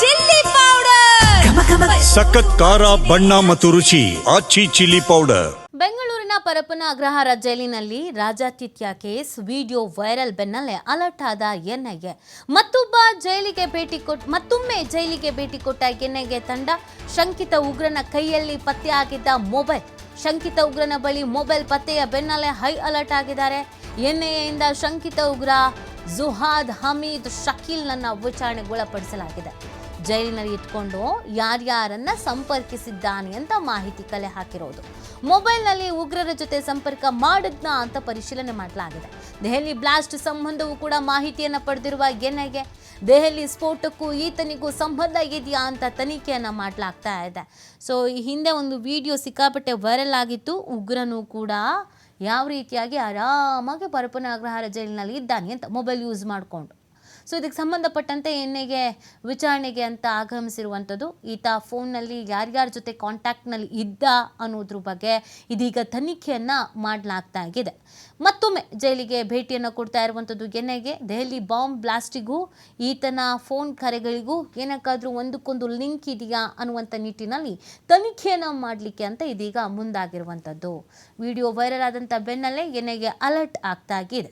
Chilli powder. ಸಖತ್ ಖಾರ ಬಣ್ಣ ಮತ್ತು ರುಚಿ ಆಚಿ ಚಿಲ್ಲಿ ಪೌಡರ್. ಬೆಂಗಳೂರಿನ ಪರಪ್ಪನ ಅಗ್ರಹಾರ ಜೈಲಿನಲ್ಲಿ ರಾಜಾತಿಥ್ಯ ಕೇಸ್ ವಿಡಿಯೋ ವೈರಲ್ ಬೆನ್ನಲ್ಲೇ ಅಲರ್ಟ್ ಆದ ಎನ್ಐಎ. ಮತ್ತೊಬ್ಬ ಜೈಲಿಗೆ ಭೇಟಿ ಕೊಟ್ಟ ಮತ್ತೊಮ್ಮೆ ಜೈಲಿಗೆ ಭೇಟಿ ಕೊಟ್ಟ ಎನ್ಐಎ ತಂಡ ಶಂಕಿತ ಉಗ್ರನ ಕೈಯಲ್ಲಿ ಪತ್ತೆಯಾಗಿದ್ದ ಮೊಬೈಲ್. ಶಂಕಿತ ಉಗ್ರನ ಬಳಿ ಮೊಬೈಲ್ ಪತ್ತೆಯ ಬೆನ್ನಲ್ಲೇ ಹೈ ಅಲರ್ಟ್ ಆಗಿದ್ದಾರೆ. ಎನ್ಐಎಯಿಂದ ಶಂಕಿತ ಉಗ್ರ ಜುಹಾದ್ ಹಮೀದ್ ಶಕೀಲ್ನನ್ನ ವಿಚಾರಣೆಗೊಳಪಡಿಸಲಾಗಿದೆ. ಜೈಲಿನಲ್ಲಿ ಇಟ್ಕೊಂಡು ಯಾರ್ಯಾರನ್ನ ಸಂಪರ್ಕಿಸಿದ್ದಾನೆ ಅಂತ ಮಾಹಿತಿ ಕಲೆ ಹಾಕಿರೋದು. ಮೊಬೈಲ್ನಲ್ಲಿ ಉಗ್ರರ ಜೊತೆ ಸಂಪರ್ಕ ಮಾಡಿದ್ನ ಅಂತ ಪರಿಶೀಲನೆ ಮಾಡಲಾಗಿದೆ. ದೆಹಲಿ ಬ್ಲಾಸ್ಟ್ ಸಂಬಂಧವೂ ಕೂಡ ಮಾಹಿತಿಯನ್ನ ಪಡೆದಿರುವ ಎನ್ಐಗೆ. ದೆಹಲಿ ಸ್ಫೋಟಕ್ಕೂ ಈತನಿಗೂ ಸಂಬಂಧ ಇದೆಯಾ ಅಂತ ತನಿಖೆಯನ್ನ ಮಾಡಲಾಗ್ತಾ ಇದೆ. ಸೊ, ಈ ಹಿಂದೆ ಒಂದು ವಿಡಿಯೋ ಸಿಕ್ಕಾಪಟ್ಟೆ ವೈರಲ್ ಆಗಿತ್ತು. ಉಗ್ರನೂ ಕೂಡ ಯಾವ ರೀತಿಯಾಗಿ ಆರಾಮಾಗಿ ಪರಪನ ಅಗ್ರಹಾರ ಜೈಲಿನಲ್ಲಿ ಇದ್ದಾನೆ ಅಂತ ಮೊಬೈಲ್ ಯೂಸ್ ಮಾಡಿಕೊಂಡು. ಸೊ ಇದಕ್ಕೆ ಸಂಬಂಧಪಟ್ಟಂತೆ ಎನ್ನೆಗೆ ವಿಚಾರಣೆಗೆ ಅಂತ ಆಗಮಿಸಿರುವಂಥದ್ದು, ಈತ ಫೋನ್ನಲ್ಲಿ ಯಾರ್ಯಾರ ಜೊತೆ ಕಾಂಟ್ಯಾಕ್ಟ್ನಲ್ಲಿ ಇದ್ದ ಅನ್ನೋದ್ರ ಬಗ್ಗೆ ಇದೀಗ ತನಿಖೆಯನ್ನು ಮಾಡಲಾಗ್ತಾ ಇದೆ ಮತ್ತೊಮ್ಮೆ ಜೈಲಿಗೆ ಭೇಟಿಯನ್ನು ಕೊಡ್ತಾ ಇರುವಂಥದ್ದು ಎನ್ನೆಗೆ ದೆಹಲಿ ಬಾಂಬ್ ಬ್ಲಾಸ್ಟಿಗೂ ಈತನ ಫೋನ್ ಕರೆಗಳಿಗೂ ಏನಕ್ಕಾದರೂ ಒಂದಕ್ಕೊಂದು ಲಿಂಕ್ ಇದೆಯಾ ಅನ್ನುವಂಥ ನಿಟ್ಟಿನಲ್ಲಿ ತನಿಖೆಯನ್ನು ಮಾಡಲಿಕ್ಕೆ ಅಂತ ಇದೀಗ ಮುಂದಾಗಿರುವಂಥದ್ದು. ವಿಡಿಯೋ ವೈರಲ್ ಆದಂಥ ಬೆನ್ನಲ್ಲೇ ಎನ್ನೆಗೆ ಅಲರ್ಟ್ ಆಗ್ತಾ ಇದೆ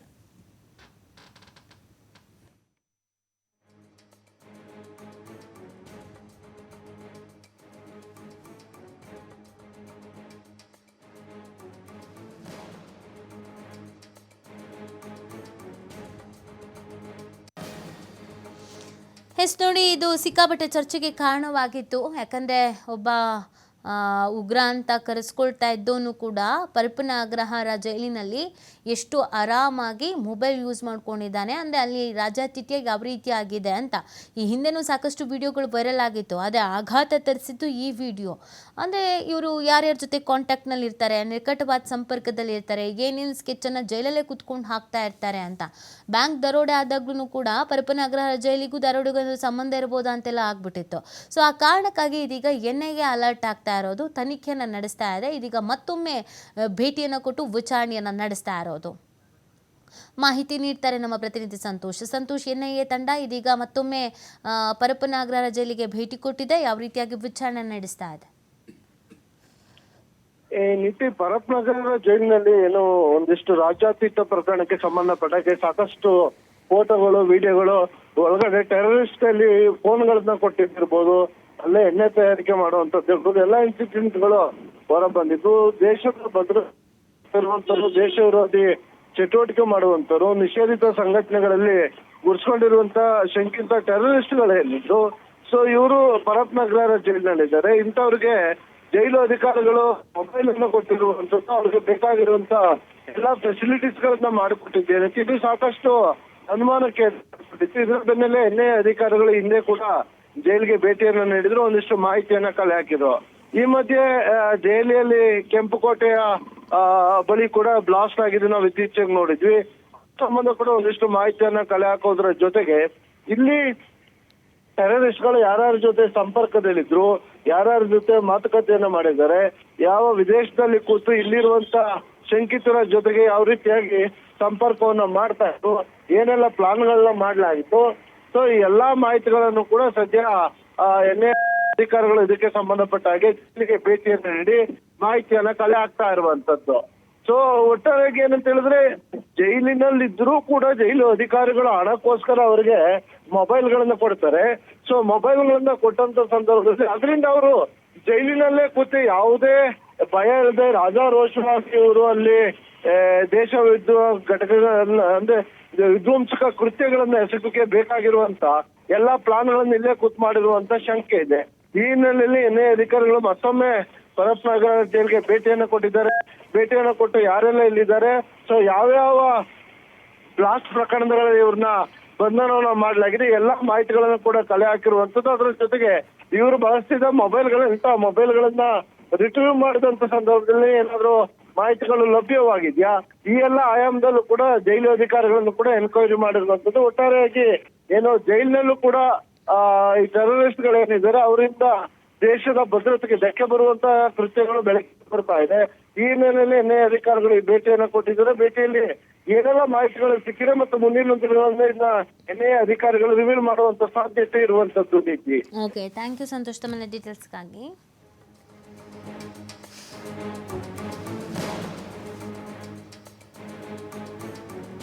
ಎಸ್ ನೋಡಿ ಇದು ಸಿಕ್ಕಾಪಟ್ಟೆ ಚರ್ಚೆಗೆ ಕಾರಣವಾಗಿತ್ತು. ಯಾಕಂದರೆ ಒಬ್ಬ ಉಗ್ರ ಅಂತ ಕರೆಸ್ಕೊಳ್ತಾ ಇದ್ದವನು ಕೂಡ ಪರ್ಪನ ಅಗ್ರಹಾರ ಜೈಲಿನಲ್ಲಿ ಎಷ್ಟು ಆರಾಮಾಗಿ ಮೊಬೈಲ್ ಯೂಸ್ ಮಾಡ್ಕೊಂಡಿದ್ದಾನೆ. ಅಂದರೆ ಅಲ್ಲಿ ರಾಜಾತಿಥ್ಯ ಯಾವ ರೀತಿ ಆಗಿದೆ ಅಂತ. ಈ ಹಿಂದೆನೂ ಸಾಕಷ್ಟು ವಿಡಿಯೋಗಳು ವೈರಲ್ ಆಗಿತ್ತು. ಅದೇ ಆಘಾತ ತರಿಸಿದ್ದು ಈ ವಿಡಿಯೋ ಅಂದರೆ ಇವರು ಯಾರ್ಯಾರ ಜೊತೆ ಕಾಂಟ್ಯಾಕ್ಟ್ನಲ್ಲಿ ಇರ್ತಾರೆ, ನಿಕಟವಾದ ಸಂಪರ್ಕದಲ್ಲಿ ಇರ್ತಾರೆ ಏನೇನು ಸ್ಕೆಚ್ಚನ್ನು ಜೈಲಲ್ಲೇ ಕುತ್ಕೊಂಡು ಹಾಕ್ತಾ ಇರ್ತಾರೆ ಅಂತ. ಬ್ಯಾಂಕ್ ದರೋಡೆ ಆದಾಗ್ಲೂ ಕೂಡ ಪರಪನ ಅಗ್ರಹಾರ ಜೈಲಿಗೂ ದರೋಡೆಗೂ ಸಂಬಂಧ ಇರ್ಬೋದು ಅಂತೆಲ್ಲ ಆಗ್ಬಿಟ್ಟಿತ್ತು. ಸೊ ಆ ಕಾರಣಕ್ಕಾಗಿ ಇದೀಗ ಎನ್ಐಗೆ ಅಲರ್ಟ್ ಆಗ್ತಾ ಇರೋದು, ತನಿಖೆಯನ್ನು ನಡೆಸ್ತಾ ಇದೆ. ಇದೀಗ ಮತ್ತೊಮ್ಮೆ ಭೇಟಿಯನ್ನು ಕೊಟ್ಟು ವಿಚಾರಣೆಯನ್ನು ನಡೆಸ್ತಾ ಇರೋದು. ಮಾಹಿತಿ ನೀಡ್ತಾರೆ ನಮ್ಮ ಪ್ರತಿನಿಧಿ ಸಂತೋಷ್. ಸಂತೋಷ್, ಎನ್ಐಎ ತಂಡ ಇದೀಗ ಮತ್ತೊಮ್ಮೆ ಪರಪ್ಪನಾಗ್ರಹ ಪರಪ್ಪನ ಜೈಲಿಗೆ ಭೇಟಿ ಕೊಟ್ಟಿದೆ. ಯಾವ ರೀತಿಯಾಗಿ ವಿಚಾರಣೆ ನಡೆಸ್ತಾ ಇದೆ? ಈ ನಿಟ್ಟಿ ಪರಪ್ನಗರ ಜೈಲಿನಲ್ಲಿ ಏನು ಒಂದಿಷ್ಟು ರಾಜ್ಯಾತೀತ ಪ್ರಕರಣಕ್ಕೆ ಸಂಬಂಧಪಟ್ಟಕ್ಕೆ ಸಾಕಷ್ಟು ಫೋಟೋಗಳು, ವಿಡಿಯೋಗಳು, ಒಳಗಡೆ ಟೆರರಿಸ್ಟ್ ಅಲ್ಲಿ ಫೋನ್ಗಳನ್ನ ಕೊಟ್ಟಿರ್ಬೋದು. ಅಲ್ಲೇ ಎಣ್ಣೆ ತಯಾರಿಕೆ ಮಾಡುವಂತ ದೊಡ್ಡ ಎಲ್ಲ ಇನ್ಸಿಡೆಂಟ್ಗಳು ಹೊರ ಬಂದಿದ್ದು. ದೇಶದ ಭದ್ರ ದೇಶ ವಿರೋಧಿ ಚಟುವಟಿಕೆ ಮಾಡುವಂತರು ನಿಷೇಧಿತ ಸಂಘಟನೆಗಳಲ್ಲಿ ಗುರ್ಸ್ಕೊಂಡಿರುವಂತ ಶಂಕಿತ ಟೆರರಿಸ್ಟ್ಗಳೇನಿದ್ರು ಸೊ ಇವರು ಪರಪ್ನಗರ ಜೈಲಿನಲ್ಲಿದ್ದಾರೆ. ಇಂಥವ್ರಿಗೆ ಜೈಲು ಅಧಿಕಾರಿಗಳು ಮೊಬೈಲ್ ಅನ್ನು ಕೊಟ್ಟಿರುವಂತದ್ದು ಅವ್ರಿಗೆ ಬೇಕಾಗಿರುವಂತ ಎಲ್ಲಾ ಫೆಸಿಲಿಟೀಸ್ ಗಳನ್ನ ಮಾಡಿಕೊಟ್ಟಿದ್ದೇನೆ ಇದು ಸಾಕಷ್ಟು ಅನುಮಾನಕ್ಕೆ. ಇದರ ಬೆನ್ನಲ್ಲೇ ಎನ್ಐ ಅಧಿಕಾರಿಗಳು ಹಿಂದೆ ಕೂಡ ಜೈಲಿಗೆ ಭೇಟಿಯನ್ನು ನೀಡಿದ್ರು, ಒಂದಿಷ್ಟು ಮಾಹಿತಿಯನ್ನ ಕಲೆ ಹಾಕಿದ್ರು. ಈ ಮಧ್ಯೆ ದೆಹಲಿಯಲ್ಲಿ ಕೆಂಪುಕೋಟೆಯ ಬಳಿ ಕೂಡ ಬ್ಲಾಸ್ಟ್ ಆಗಿದೆ ನಾವು ಇತ್ತೀಚೆಗೆ ನೋಡಿದ್ವಿ. ಸಂಬಂಧ ಕೂಡ ಒಂದಿಷ್ಟು ಮಾಹಿತಿಯನ್ನ ಕಲೆ ಹಾಕೋದ್ರ ಜೊತೆಗೆ ಇಲ್ಲಿ ಟೆರರಿಸ್ಟ್ಗಳು ಯಾರ್ಯಾರ ಜೊತೆ ಸಂಪರ್ಕದಲ್ಲಿದ್ರು, ಯಾರ್ಯಾರ ಜೊತೆ ಮಾತುಕತೆಯನ್ನ ಮಾಡಿದ್ದಾರೆ, ಯಾವ ವಿದೇಶದಲ್ಲಿ ಕೂತು ಇಲ್ಲಿರುವಂತ ಶಂಕಿತರ ಜೊತೆಗೆ ಯಾವ ರೀತಿಯಾಗಿ ಸಂಪರ್ಕವನ್ನ ಮಾಡ್ತಾ ಇದ್ರು, ಏನೆಲ್ಲ ಪ್ಲಾನ್ಗಳನ್ನ ಮಾಡ್ಲಾಗಿತ್ತು ಸೊ ಈ ಎಲ್ಲಾ ಮಾಹಿತಿಗಳನ್ನು ಕೂಡ ಸದ್ಯ ಎನ್ಎ ಅಧಿಕಾರಿಗಳು ಇದಕ್ಕೆ ಸಂಬಂಧಪಟ್ಟ ಹಾಗೆ ಜಿಲ್ಲೆಗೆ ಭೇಟಿಯನ್ನ ನೀಡಿ ಮಾಹಿತಿಯನ್ನ ಕಲೆ ಹಾಕ್ತಾ ಇರುವಂತದ್ದು. ಸೊ ಒಟ್ಟಾರೆಯಾಗಿ ಏನಂತ ಹೇಳಿದ್ರೆ ಜೈಲಿನಲ್ಲಿ ಇದ್ರೂ ಕೂಡ ಜೈಲು ಅಧಿಕಾರಿಗಳು ಹಣಕ್ಕೋಸ್ಕರ ಅವರಿಗೆ ಮೊಬೈಲ್ ಗಳನ್ನ ಕೊಡ್ತಾರೆ. ಸೊ ಮೊಬೈಲ್ಗಳನ್ನ ಕೊಟ್ಟಂತ ಸಂದರ್ಭದಲ್ಲಿ ಅದರಿಂದ ಅವರು ಜೈಲಿನಲ್ಲೇ ಕೂತು ಯಾವುದೇ ಭಯ ಇಲ್ಲದೆ ರಾಜಾರೋಷವಾಗಿ ಅವರು ಅಲ್ಲಿ ದೇಶ ವಿದ್ವ ಘಟಕಗಳನ್ನ, ಅಂದ್ರೆ ವಿಧ್ವಂಸಕ ಕೃತ್ಯಗಳನ್ನ ಎಸಗಕ್ಕೆ ಬೇಕಾಗಿರುವಂತ ಎಲ್ಲಾ ಪ್ಲಾನ್ಗಳನ್ನ ಇಲ್ಲೇ ಕೂತ್ ಮಾಡಿರುವಂತ ಶಂಕೆ ಇದೆ. ಈ ಹಿನ್ನೆಲೆಯಲ್ಲಿ ಎನ್ಐ ಅಧಿಕಾರಿಗಳು ಮತ್ತೊಮ್ಮೆ ಪರಪ್ನಗರ ಜೈಲ್ಗೆ ಭೇಟಿಯನ್ನ ಕೊಟ್ಟಿದ್ದಾರೆ. ಭೇಟಿಯನ್ನ ಕೊಟ್ಟು ಯಾರೆಲ್ಲ ಇಲ್ಲಿದ್ದಾರೆ? ಸೊ ಯಾವ್ಯಾವ ಬ್ಲಾಸ್ಟ್ ಪ್ರಕರಣಗಳಲ್ಲಿ ಇವ್ರನ್ನ ಬಂಧನವನ್ನ ಮಾಡಲಾಗಿದೆ? ಎಲ್ಲಾ ಮಾಹಿತಿಗಳನ್ನ ಕೂಡ ತಲೆ ಹಾಕಿರುವಂತದ್ದು ಅದರ ಜೊತೆಗೆ ಇವರು ಬಳಸ್ತಿದ್ದ ಮೊಬೈಲ್ಗಳ ಇಂತಹ ಮೊಬೈಲ್ಗಳನ್ನ ರಿಟ್ರೀವ್ ಮಾಡಿದಂತ ಸಂದರ್ಭದಲ್ಲಿ ಏನಾದ್ರು ಮಾಹಿತಿಗಳು ಲಭ್ಯವಾಗಿದ್ಯಾ? ಈ ಎಲ್ಲ ಆಯಾಮದಲ್ಲೂ ಕೂಡ ಜೈಲು ಅಧಿಕಾರಿಗಳನ್ನು ಕೂಡ ಎನ್ಕ್ವೈರಿ ಮಾಡಿರುವಂತದ್ದು ಒಟ್ಟಾರೆಯಾಗಿ ಏನೋ ಜೈಲಿನಲ್ಲೂ ಕೂಡ ಈ ಟೆರರಿಸ್ಟ್ ಗಳೇನಿದ್ದಾರೆ ಅವರಿಂದ ದೇಶದ ಭದ್ರತೆಗೆ ಧಕ್ಕೆ ಬರುವಂತಹ ಕೃತ್ಯಗಳು ಬೆಳಕಿಗೆ ಬರ್ತಾ ಇದೆ. ಈ ಹಿನ್ನೆಲೆಯಲ್ಲಿ ಎನ್ಐ ಅಧಿಕಾರಿಗಳು ಈ ಭೇಟಿಯನ್ನ ಕೊಟ್ಟಿದ್ದಾರೆ. ಭೇಟಿಯಲ್ಲಿ ಏನೆಲ್ಲ ಮಾಹಿತಿಗಳು ಸಿಕ್ಕಿದೆ ಮತ್ತು ಮುಂದಿನ ಎನ್ ಐ ಅಧಿಕಾರಿಗಳು ರಿವೀಲ್ ಮಾಡುವಂತ ಸಾಧ್ಯತೆ ಇರುವಂತದ್ದು ನೀತಿ ಓಕೆ ಥ್ಯಾಂಕ್ ಯು ಸಂತೋಷ್ ತಮ್ಮ ಡೀಟೇಲ್ಸ್ಗಾಗಿ